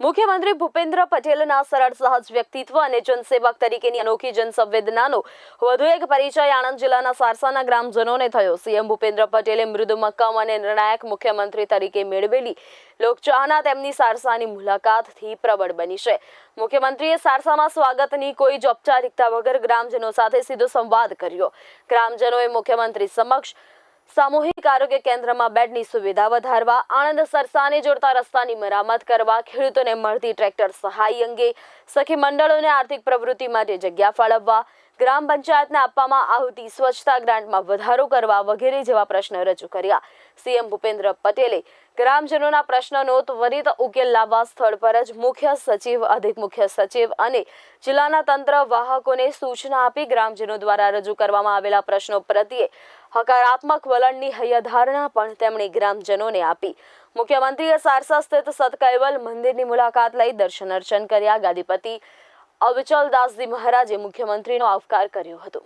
મુખ્યમંત્રી ભૂપેન્દ્ર પટેલના સરળ, સહજ વ્યક્તિત્વ અને જનસેવક તરીકેની અનોખી જનસંવેદનાનો વધુ એક પરિચય આણંદ જિલ્લાના સારસાના ગ્રામજનોને થયો. સીએમ ભૂપેન્દ્ર પટેલે મૃદુ અને નિર્ણાયક મુખ્યમંત્રી તરીકે મેળવેલી લોકચાહના તેમની સારસાની મુલાકાતથી પ્રબળ બની છે. મુખ્યમંત્રીએ સારસામાં સ્વાગતની કોઈ જ ઔપચારિકતા વગર ગ્રામજનો સાથે સીધો સંવાદ કર્યો. ગ્રામજનોએ મુખ્યમંત્રી સમક્ષ સામૂહિક આરોગ્ય કેન્દ્રમાં બેડની સુવિધા વધારવા, આણંદ સરસાને જોડતા રસ્તાની મરામત કરવા, ખેડૂતોને મળતી ટ્રેક્ટર સહાય અંગે સખી મંડળોને આર્થિક પ્રવૃત્તિ માટે જગ્યા ફાળવવા, ગ્રામ પંચાયતને આપવામાં આવતી સ્વચ્છતા ગ્રાન્ટમાં વધારો કરવા વગેરે જેવા પ્રશ્નો રજૂ કર્યા. સીએમ ભૂપેન્દ્ર પટેલે ગ્રામજનોના પ્રશ્નનો ત્વરિત ઉકેલ લાવવા સ્થળ પર જ મુખ્ય સચિવ, અધિક મુખ્ય સચિવ અને જિલ્લાના તંત્ર વાહકોને સૂચના આપી ગ્રામજનો દ્વારા રજૂ કરવામાં આવેલા પ્રશ્નો પ્રત્યે હકારાત્મક વલણની હૈયાધારણા પણ તેમણે ગ્રામજનોને આપી. મુખ્યમંત્રીએ સારસા સ્થિત સતકૈવલ મંદિરની મુલાકાત લઈ દર્શન અર્ચન કર્યા. ગાદીપતિ અવિચલદાસજી મહારાજે મુખ્યમંત્રીનો આવકાર કર્યો હતો.